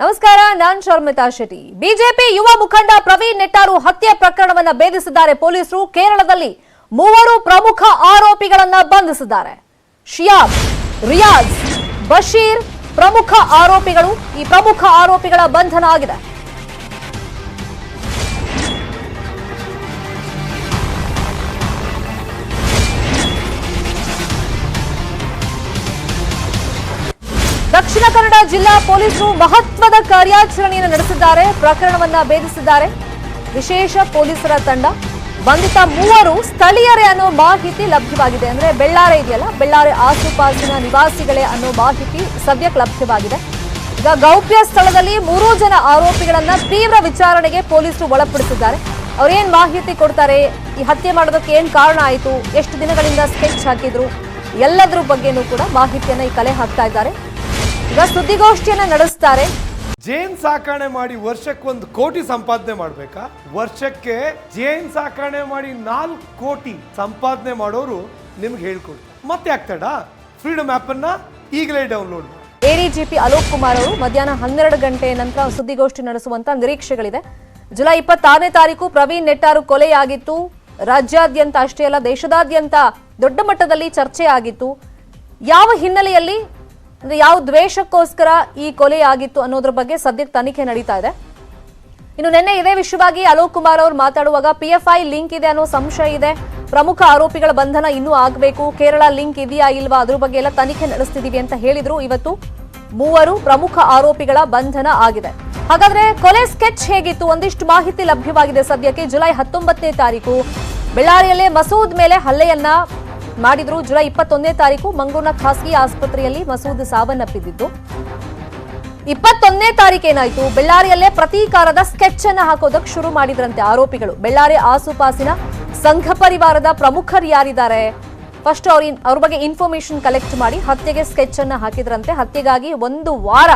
ನಮಸ್ಕಾರ, ನಾನ್ ಶರ್ಮಿತಾ ಶೆಟ್ಟಿ. ಬಿಜೆಪಿ ಯುವ ಮುಖಂಡ ಪ್ರವೀಣ್ ನೆಟ್ಟಾರು ಹತ್ಯೆ ಪ್ರಕರಣವನ್ನ ಭೇದಿಸಿದ್ದಾರೆ ಪೊಲೀಸರು. ಕೇರಳದಲ್ಲಿ ಮೂವರು ಪ್ರಮುಖ ಆರೋಪಿಗಳನ್ನ ಬಂಧಿಸಿದ್ದಾರೆ. ಶಿಯಾಬ್, ರಿಯಾಜ್, ಬಶೀರ್ ಪ್ರಮುಖ ಆರೋಪಿಗಳು. ಈ ಪ್ರಮುಖ ಆರೋಪಿಗಳ ಬಂಧನ ಆಗಿದೆ. ದಕ್ಷಿಣ ಕನ್ನಡ ಜಿಲ್ಲಾ ಪೊಲೀಸರು ಮಹತ್ವದ ಕಾರ್ಯಾಚರಣೆಯನ್ನು ನಡೆಸಿದ್ದಾರೆ. ಪ್ರಕರಣವನ್ನ ಭೇದಿಸಿದ್ದಾರೆ. ವಿಶೇಷ ಪೊಲೀಸರ ತಂಡ. ಬಂಧಿತ ಮೂವರು ಸ್ಥಳೀಯರೇ ಅನ್ನೋ ಮಾಹಿತಿ ಲಭ್ಯವಾಗಿದೆ. ಅಂದ್ರೆ ಬೆಳ್ಳಾರೆ ಇದೆಯಲ್ಲ, ಬೆಳ್ಳಾರೆ ಆಸುಪಾಸಿನ ನಿವಾಸಿಗಳೇ ಅನ್ನೋ ಮಾಹಿತಿ ಸದ್ಯಕ್ಕೆ ಲಭ್ಯವಾಗಿದೆ. ಈಗ ಗೌಪ್ಯ ಸ್ಥಳದಲ್ಲಿ ಮೂರೂ ಜನ ಆರೋಪಿಗಳನ್ನ ತೀವ್ರ ವಿಚಾರಣೆಗೆ ಪೊಲೀಸರು ಒಳಪಡಿಸಿದ್ದಾರೆ. ಅವ್ರೇನ್ ಮಾಹಿತಿ ಕೊಡ್ತಾರೆ? ಈ ಹತ್ಯೆ ಮಾಡೋದಕ್ಕೆ ಏನ್ ಕಾರಣ ಆಯಿತು? ಎಷ್ಟು ದಿನಗಳಿಂದ ಸ್ಕೆಚ್ ಹಾಕಿದ್ರು? ಎಲ್ಲದರ ಬಗ್ಗೆನೂ ಕೂಡ ಮಾಹಿತಿಯನ್ನ ಈ ಕಲೆ ಹಾಕ್ತಾ ಇದ್ದಾರೆ. ಈಗ ಸುದ್ದಿಗೋಷ್ಠಿಯನ್ನ ನಡೆಸ್ತಾರೆ. ಜೇನ್ ಸಾಕಣೆ ಮಾಡಿ ವರ್ಷಕ್ಕೆ ಒಂದು ಕೋಟಿ ಸಂಪಾದನೆ ಮಾಡ್ಬೇಕಾ? ವರ್ಷಕ್ಕೆ ಜೇನ್ ಸಾಕಣೆ ಮಾಡಿ ನಾಲ್ಕು ಕೋಟಿ ಸಂಪಾದನೆ ಮಾಡೋರು ನಿಮ್ಗೆ ಹೇಳ್ಕೊಡ್ತಾರೆ ಮತ್ತೆ ಆಗ್ತಾಡ ಫ್ರೀಡಮ್ ಆಪ್ ಅನ್ನ ಈಗಲೇ ಡೌನ್ಲೋಡ್ ಮಾಡಿ. ಎಡಿಜಿಪಿ ಅಲೋಕ್ ಕುಮಾರ್ ಅವರು ಮಧ್ಯಾಹ್ನ ಹನ್ನೆರಡು ಗಂಟೆ ನಂತರ ಸುದ್ದಿಗೋಷ್ಠಿ ನಡೆಸುವಂತ ನಿರೀಕ್ಷೆಗಳಿದೆ. ಜುಲೈ ಇಪ್ಪತ್ತಾರನೇ ತಾರೀಕು ಪ್ರವೀಣ್ ನೆಟ್ಟಾರು ಕೊಲೆಯಾಗಿತ್ತು. ರಾಜ್ಯಾದ್ಯಂತ ಅಷ್ಟೇ ಅಲ್ಲ ದೇಶದಾದ್ಯಂತ ದೊಡ್ಡ ಮಟ್ಟದಲ್ಲಿ ಚರ್ಚೆ ಆಗಿತ್ತು ಯಾವ ಹಿನ್ನೆಲೆಯಲ್ಲಿ ಅಂದ್ರೆ ಯಾವ ದ್ವೇಷಕ್ಕೋಸ್ಕರ ಈ ಕೊಲೆ ಆಗಿತ್ತು ಅನ್ನೋದ್ರ ಬಗ್ಗೆ ಸದ್ಯಕ್ಕೆ ತನಿಖೆ ನಡೀತಾ ಇದೆ. ಇನ್ನು ನಿನ್ನೆ ಇದೇ ವಿಷಯವಾಗಿ ಅಲೋಕ್ ಕುಮಾರ್ ಅವರು ಮಾತಾಡುವಾಗ ಪಿಎಫ್ಐ ಲಿಂಕ್ ಇದೆ ಅನ್ನೋ ಸಂಶಯ ಇದೆ. ಪ್ರಮುಖ ಆರೋಪಿಗಳ ಬಂಧನ ಇನ್ನೂ ಆಗಬೇಕು. ಕೇರಳ ಲಿಂಕ್ ಇದೆಯಾ ಇಲ್ವಾ ಅದ್ರ ಬಗ್ಗೆ ಎಲ್ಲ ತನಿಖೆ ನಡೆಸ್ತಿದೀವಿ ಅಂತ ಹೇಳಿದ್ರು. ಇವತ್ತು ಮೂವರು ಪ್ರಮುಖ ಆರೋಪಿಗಳ ಬಂಧನ ಆಗಿದೆ. ಹಾಗಾದ್ರೆ ಕೊಲೆ ಸ್ಕೆಚ್ ಹೇಗಿತ್ತು? ಒಂದಿಷ್ಟು ಮಾಹಿತಿ ಲಭ್ಯವಾಗಿದೆ ಸದ್ಯಕ್ಕೆ. ಜುಲೈ ಹತ್ತೊಂಬತ್ತನೇ ತಾರೀಕು. ಬೆಳ್ಳಾರಿಯಲ್ಲೇ ಮಸೂದ್ ಮೇಲೆ ಹಲ್ಲೆಯನ್ನ ಮಾಡಿದ್ರು. ಜುಲೈ ಇಪ್ಪತ್ತೊಂದನೇ ತಾರೀಕು ಮಂಗಳೂರಿನ ಖಾಸಗಿ ಆಸ್ಪತ್ರೆಯಲ್ಲಿ ಮಸೂದ್ ಸಾವನ್ನಪ್ಪಿದ್ದು. ಇಪ್ಪತ್ತೊಂದನೇ ತಾರೀಕು ಏನಾಯ್ತು? ಬೆಳ್ಳಾರಿಯಲ್ಲೇ ಪ್ರತೀಕಾರದ ಸ್ಕೆಚ್ ಅನ್ನ ಹಾಕೋದಕ್ಕೆ ಶುರು ಮಾಡಿದ್ರಂತೆ ಆರೋಪಿಗಳು. ಬೆಳ್ಳಾರಿ ಆಸುಪಾಸಿನ ಸಂಘ ಪರಿವಾರದ ಪ್ರಮುಖರು ಯಾರಿದ್ದಾರೆ? ಫಸ್ಟ್ ಅವ್ರ ಅವ್ರ ಬಗ್ಗೆ ಇನ್ಫಾರ್ಮೇಶನ್ ಕಲೆಕ್ಟ್ ಮಾಡಿ ಹತ್ಯೆಗೆ ಸ್ಕೆಚ್ ಅನ್ನ ಹಾಕಿದ್ರಂತೆ. ಹತ್ಯೆಗಾಗಿ ಒಂದು ವಾರ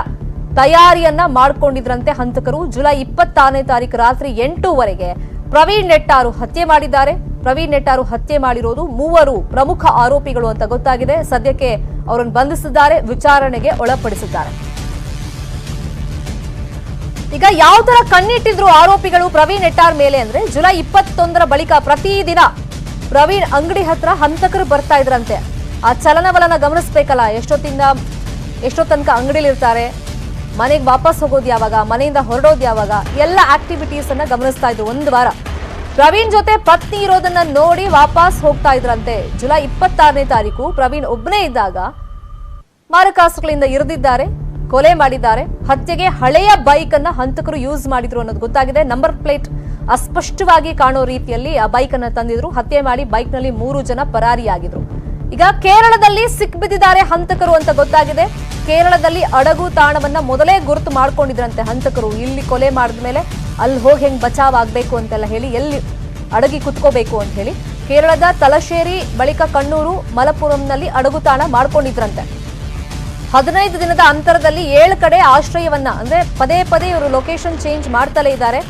ತಯಾರಿಯನ್ನ ಮಾಡ್ಕೊಂಡಿದ್ರಂತೆ ಹಂತಕರು. ಜುಲೈ ಇಪ್ಪತ್ತಾರನೇ ತಾರೀಕು ರಾತ್ರಿ ಎಂಟೂವರೆಗೆ ಪ್ರವೀಣ್ ನೆಟ್ಟಾರು ಹತ್ಯೆ ಮಾಡಿದ್ದಾರೆ. ಪ್ರವೀಣ್ ನೆಟ್ಟಾರು ಹತ್ಯೆ ಮಾಡಿರೋದು ಮೂವರು ಪ್ರಮುಖ ಆರೋಪಿಗಳು ಅಂತ ಗೊತ್ತಾಗಿದೆ. ಸದ್ಯಕ್ಕೆ ಅವರನ್ನು ಬಂಧಿಸಿದ್ದಾರೆ, ವಿಚಾರಣೆಗೆ ಒಳಪಡಿಸಿದ್ದಾರೆ. ಈಗ ಯಾವ ತರ ಕಣ್ಣಿಟ್ಟಿದ್ರು ಆರೋಪಿಗಳು ಪ್ರವೀಣ್ ನೆಟ್ಟಾರ್ ಮೇಲೆ ಅಂದ್ರೆ ಜುಲೈ ಇಪ್ಪತ್ತೊಂದರ ಬಳಿಕ ಪ್ರತಿದಿನ ಪ್ರವೀಣ್ ಅಂಗಡಿ ಹತ್ರ ಹಂತಕರು ಬರ್ತಾ ಇದ್ರಂತೆ. ಆ ಚಲನವಲನ ಗಮನಿಸ್ಬೇಕಲ್ಲ, ಎಷ್ಟೊತ್ತಿಂದ ಎಷ್ಟೋ ತನಕ ಅಂಗಡಿಲಿರ್ತಾರೆ ಮನೆಗೆ ವಾಪಸ್ ಹೋಗೋದು ಯಾವಾಗ, ಮನೆಯಿಂದ ಹೊರಡೋದು ಯಾವಾಗ, ಎಲ್ಲ ಆಕ್ಟಿವಿಟೀಸ್ ಅನ್ನ ಗಮನಿಸ್ತಾ ಇದ್ರು ಒಂದು ವಾರ. ಪ್ರವೀಣ್ ಜೊತೆ ಪತ್ನಿ ಇರೋದನ್ನ ನೋಡಿ ವಾಪಸ್ ಹೋಗ್ತಾ ಇದ್ರಂತೆ. ಜುಲೈ ಇಪ್ಪತ್ತಾರನೇ ತಾರೀಕು ಪ್ರವೀಣ್ ಒಬ್ಬನೇ ಇದ್ದಾಗ ಮಾರಕಾಸ್ತ್ರಗಳಿಂದ ಇರಿದಿದ್ದಾರೆ, ಕೊಲೆ ಮಾಡಿದ್ದಾರೆ. ಹತ್ಯೆಗೆ ಹಳೆಯ ಬೈಕ್ ಅನ್ನ ಹಂತಕರು ಯೂಸ್ ಮಾಡಿದ್ರು ಅನ್ನೋದು ಗೊತ್ತಾಗಿದೆ. ನಂಬರ್ ಪ್ಲೇಟ್ ಅಸ್ಪಷ್ಟವಾಗಿ ಕಾಣೋ ರೀತಿಯಲ್ಲಿ ಆ ಬೈಕ್ ಅನ್ನ ತಂದಿದ್ರು. ಹತ್ಯೆ ಮಾಡಿ ಬೈಕ್ನಲ್ಲಿ ಮೂರು ಜನ ಪರಾರಿಯಾಗಿದ್ರು. ಈಗ ಕೇರಳದಲ್ಲಿ ಸಿಕ್ಬಿದ್ದಿದ್ದಾರೆ ಹಂತಕರು ಅಂತ ಗೊತ್ತಾಗಿದೆ. ಕೇರಳದಲ್ಲಿ ಅಡಗು ತಾಣವನ್ನ ಮೊದಲೇ ಗುರುತು ಮಾಡ್ಕೊಂಡಿದ್ರಂತೆ ಹಂತಕರು. ಇಲ್ಲಿ ಕೊಲೆ ಮಾಡಿದ ಮೇಲೆ ಅಲ್ಲಿ ಹೋಗಿ ಹೆಂಗ್ ಬಚಾವ್ ಆಗ್ಬೇಕು ಅಂತೆಲ್ಲ ಹೇಳಿ, ಎಲ್ಲಿ ಅಡಗಿ ಕುತ್ಕೋಬೇಕು ಅಂತ ಹೇಳಿ ಕೇರಳದ ತಲಶೇರಿ ಬಳಿಕ ಕಣ್ಣೂರು ಮಲಪುರಂನಲ್ಲಿ ಅಡಗು ತಾಣ ಮಾಡ್ಕೊಂಡಿದ್ರಂತೆ. ಹದಿನೈದು ದಿನದ ಅಂತರದಲ್ಲಿ ಏಳು ಕಡೆ ಆಶ್ರಯವನ್ನ, ಅಂದ್ರೆ ಪದೇ ಪದೇ ಇವರು ಲೊಕೇಶನ್ ಚೇಂಜ್ ಮಾಡ್ತಲೇ ಇದ್ದಾರೆ.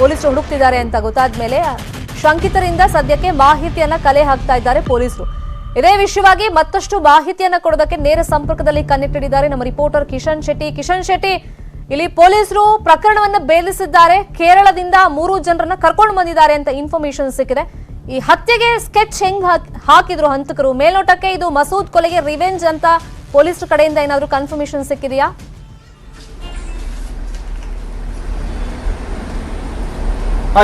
ಪೊಲೀಸರು ಹುಡುಕ್ತಿದ್ದಾರೆ ಅಂತ ಗೊತ್ತಾದ ಮೇಲೆ ಶಂಕಿತರಿಂದ ಸದ್ಯಕ್ಕೆ ಮಾಹಿತಿಯನ್ನ ಕಲೆ ಹಾಕ್ತಾ ಇದ್ದಾರೆ ಪೊಲೀಸರು. ಇದೇ ವಿಷಯವಾಗಿ ಮತ್ತಷ್ಟು ಮಾಹಿತಿಯನ್ನ ಕೊಡೋದಕ್ಕೆ ನೇರ ಸಂಪರ್ಕದಲ್ಲಿ ಕನೆಕ್ಟ್ ಇದ್ದಾರೆ ನಮ್ಮ ರಿಪೋರ್ಟರ್ ಕಿಶನ್ ಶೆಟ್ಟಿ. ಕಿಶನ್ ಶೆಟ್ಟಿ, ಇಲ್ಲಿ ಪೊಲೀಸರು ಪ್ರಕರಣವನ್ನ ಬೇಲಿಸಿದ್ದಾರೆ. ಕೇರಳದಿಂದ ಮೂರು ಜನರನ್ನ ಕರ್ಕೊಂಡು ಬಂದಿದ್ದಾರೆ ಅಂತ ಇನ್ಫಾರ್ಮೇಶನ್ ಸಿಕ್ಕಿದೆ. ಈ ಹತ್ಯೆಗೆ ಸ್ಕೆಚ್ ಹೆಂಗ್ ಹಾಕ್- ಹಾಕಿದ್ರು ಹಂತಕರು? ಮೇಲ್ನೋಟಕ್ಕೆ ಇದು ಮಸೂದ್ ಕೊಲೆಗೆ ರಿವೆಂಜ್ ಅಂತ ಪೊಲೀಸರ ಕಡೆಯಿಂದ ಏನಾದರೂ ಕನ್ಫರ್ಮೇಶನ್ ಸಿಕ್ಕಿದೆಯಾ?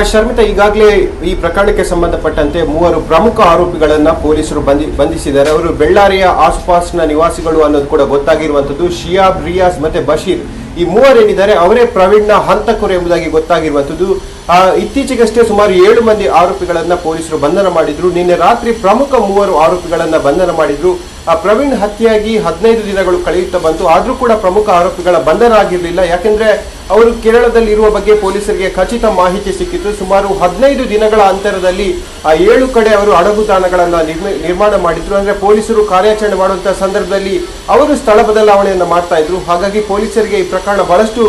ಶರ್ಮಿತಾ, ಈಗಾಗಲೇ ಈ ಪ್ರಕರಣಕ್ಕೆ ಸಂಬಂಧಪಟ್ಟಂತೆ ಮೂವರು ಪ್ರಮುಖ ಆರೋಪಿಗಳನ್ನ ಪೊಲೀಸರು ಬಂಧಿ ಬಂಧಿಸಿದ್ದಾರೆ. ಅವರು ಬೆಳ್ಳಾರಿಯ ಆಸುಪಾಸಿನ ನಿವಾಸಿಗಳು ಅನ್ನೋದು ಕೂಡ ಗೊತ್ತಾಗಿರುವಂತದ್ದು ಶಿಯಾಬ್ ರಿಯಾಜ್ ಮತ್ತೆ ಬಶೀರ್. ಈ ಮೂವರೇನಿದ್ದಾರೆ ಅವರೇ ಪ್ರವೀಣ್ನ ಹಂತಕರು ಎಂಬುದಾಗಿ ಗೊತ್ತಾಗಿರುವಂಥದ್ದು. ಇತ್ತೀಚೆಗಷ್ಟೇ ಸುಮಾರು ಏಳು ಮಂದಿ ಆರೋಪಿಗಳನ್ನ ಪೊಲೀಸರು ಬಂಧನ ಮಾಡಿದ್ರು. ನಿನ್ನೆ ರಾತ್ರಿ ಪ್ರಮುಖ ಮೂವರು ಆರೋಪಿಗಳನ್ನ ಬಂಧನ ಮಾಡಿದ್ರು. ಆ, ಪ್ರವೀಣ್ ಹತ್ಯೆಯಾಗಿ ಹದಿನೈದು ದಿನಗಳು ಕಳೆಯುತ್ತಾ ಬಂತು. ಆದ್ರೂ ಕೂಡ ಪ್ರಮುಖ ಆರೋಪಿಗಳ ಬಂಧನ ಆಗಿರಲಿಲ್ಲ. ಯಾಕೆಂದ್ರೆ ಅವರು ಕೇರಳದಲ್ಲಿ ಇರುವ ಬಗ್ಗೆ ಪೊಲೀಸರಿಗೆ ಖಚಿತ ಮಾಹಿತಿ ಸಿಕ್ಕಿತ್ತು. ಸುಮಾರು ಹದಿನೈದು ದಿನಗಳ ಅಂತರದಲ್ಲಿ ಆ ಏಳು ಕಡೆ ಅವರು ಅಡಗು ತಾಣಗಳನ್ನ ನಿರ್ಮಿ- ನಿರ್ಮಾಣ ಮಾಡಿದ್ರು. ಅಂದ್ರೆ ಪೊಲೀಸರು ಕಾರ್ಯಾಚರಣೆ ಮಾಡುವಂತಹ ಸಂದರ್ಭದಲ್ಲಿ ಅವರು ಸ್ಥಳ ಬದಲಾವಣೆಯನ್ನು ಮಾಡ್ತಾ ಇದ್ರು. ಹಾಗಾಗಿ ಪೊಲೀಸರಿಗೆ ಈ ಪ್ರಕರಣ ಬಹಳಷ್ಟು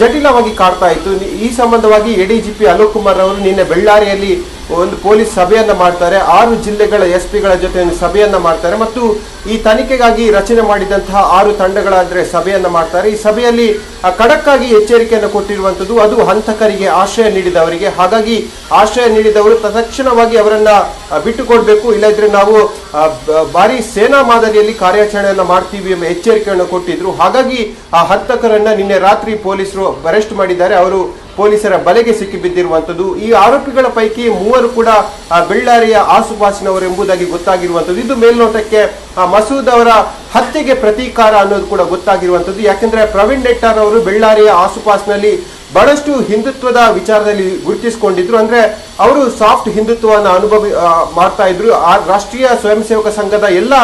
ಜಟಿಲವಾಗಿ ಕಾಡ್ತಾ ಇತ್ತು. ಈ ಸಂಬಂಧವಾಗಿ ಎಡಿಜಿಪಿ ಅಲೋಕ್ ಕುಮಾರ್ ಅವರು ನಿನ್ನೆ ಬೆಳ್ಳಾರಿಯಲ್ಲಿ ಒಂದು ಪೊಲೀಸ್ ಸಭೆಯನ್ನ ಮಾಡ್ತಾರೆ. ಆರು ಜಿಲ್ಲೆಗಳ ಎಸ್ ಪಿಗಳ ಜೊತೆ ಒಂದು ಸಭೆಯನ್ನ ಮಾಡ್ತಾರೆ. ಮತ್ತು ಈ ತನಿಖೆಗಾಗಿ ರಚನೆ ಮಾಡಿದಂತಹ ಆರು ತಂಡಗಳಾದ್ರೆ ಸಭೆಯನ್ನ ಮಾಡ್ತಾರೆ. ಈ ಸಭೆಯಲ್ಲಿ ಖಡಕ್ಕಾಗಿ ಎಚ್ಚರಿಕೆಯನ್ನು ಕೊಟ್ಟಿರುವಂತದ್ದು ಅದು ಹಂತಕರಿಗೆ ಆಶ್ರಯ ನೀಡಿದವರಿಗೆ. ಹಾಗಾಗಿ ಆಶ್ರಯ ನೀಡಿದವರು ತತ್ಕ್ಷಣವಾಗಿ ಅವರನ್ನ ಬಿಟ್ಟುಕೊಡ್ಬೇಕು. ಇಲ್ಲದ್ರೆ ನಾವು ಭಾರಿ ಸೇನಾ ಮಾದರಿಯಲ್ಲಿ ಕಾರ್ಯಾಚರಣೆಯನ್ನ ಮಾಡ್ತೀವಿ ಎಂಬ ಎಚ್ಚರಿಕೆಯನ್ನು ಕೊಟ್ಟಿದ್ರು. ಹಾಗಾಗಿ ಆ ಹಂತಕರನ್ನ ನಿನ್ನೆ ರಾತ್ರಿ ಪೊಲೀಸರು ಅರೆಸ್ಟ್ ಮಾಡಿದ್ದಾರೆ. ಅವರು ಪೊಲೀಸರ ಬಲೆಗೆ ಸಿಕ್ಕಿ ಬಿದ್ದಿರುವಂತದ್ದು ಈ ಆರೋಪಿಗಳ ಪೈಕಿ ಮೂವರು ಕೂಡ ಬೆಳ್ಳಾರಿಯ ಆಸುಪಾಸಿನವರು ಎಂಬುದಾಗಿ ಗೊತ್ತಾಗಿರುವಂತದ್ದು ಇದು ಮೇಲ್ನೋಟಕ್ಕೆ ಮಸೂದ್ ಅವರ ಹತ್ಯೆಗೆ ಪ್ರತೀಕಾರ ಅನ್ನೋದು ಕೂಡ ಗೊತ್ತಾಗಿರುವಂತದ್ದು ಯಾಕೆಂದ್ರೆ ಪ್ರವೀಣ್ ನೆಟ್ಟಾರ್ ಅವರು ಬೆಳ್ಳಾರಿಯ ಆಸುಪಾಸಿನಲ್ಲಿ ಬಹಳಷ್ಟು ಹಿಂದುತ್ವದ ವಿಚಾರದಲ್ಲಿ ಗುರುತಿಸಿಕೊಂಡಿದ್ರು. ಅಂದ್ರೆ ಅವರು ಸಾಫ್ಟ್ ಹಿಂದುತ್ವವನ್ನು ಅನುಭವಿ ಮಾಡ್ತಾ ಇದ್ರು. ಆ ರಾಷ್ಟ್ರೀಯ ಸ್ವಯಂ ಸೇವಕ ಸಂಘದ ಎಲ್ಲ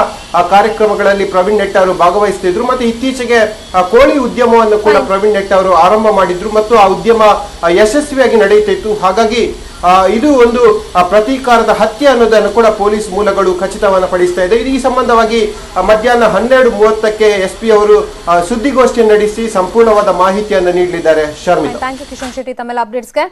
ಕಾರ್ಯಕ್ರಮಗಳಲ್ಲಿ ಪ್ರವೀಣ್ ನೆಟ್ಟ ಅವರು ಭಾಗವಹಿಸ್ತಿದ್ರು ಮತ್ತೆ ಇತ್ತೀಚೆಗೆ ಕೋಳಿ ಉದ್ಯಮವನ್ನು ಕೂಡ ಪ್ರವೀಣ್ ನೆಟ್ಟ ಅವರು ಆರಂಭ ಮಾಡಿದ್ರು. ಮತ್ತು ಆ ಉದ್ಯಮ ಯಶಸ್ವಿಯಾಗಿ ನಡೆಯುತ್ತಿತ್ತು. ಹಾಗಾಗಿ ಇದು ಒಂದು ಪ್ರತೀಕಾರದ ಹತ್ಯೆ ಅನ್ನೋದನ್ನು ಕೂಡ ಪೊಲೀಸ್ ಮೂಲಗಳು ಖಚಿತವನ್ನ ಪಡಿಸ್ತಾ ಇದೆ. ಈ ಸಂಬಂಧವಾಗಿ ಮಧ್ಯಾಹ್ನ ಹನ್ನೆರಡು ಮೂವತ್ತಕ್ಕೆ ಎಸ್ ಪಿ ಅವರು ಸುದ್ದಿಗೋಷ್ಠಿ ನಡೆಸಿ ಸಂಪೂರ್ಣವಾದ ಮಾಹಿತಿಯನ್ನು ನೀಡಲಿದ್ದಾರೆ. ಶರ್ಮಿ ಕಿಶನ್ ಶೆಟ್ಟಿ. ತಮ್ಮೆಲ್ಲ ಅಪ್ಡೇಟ್ಸ್ಗೆ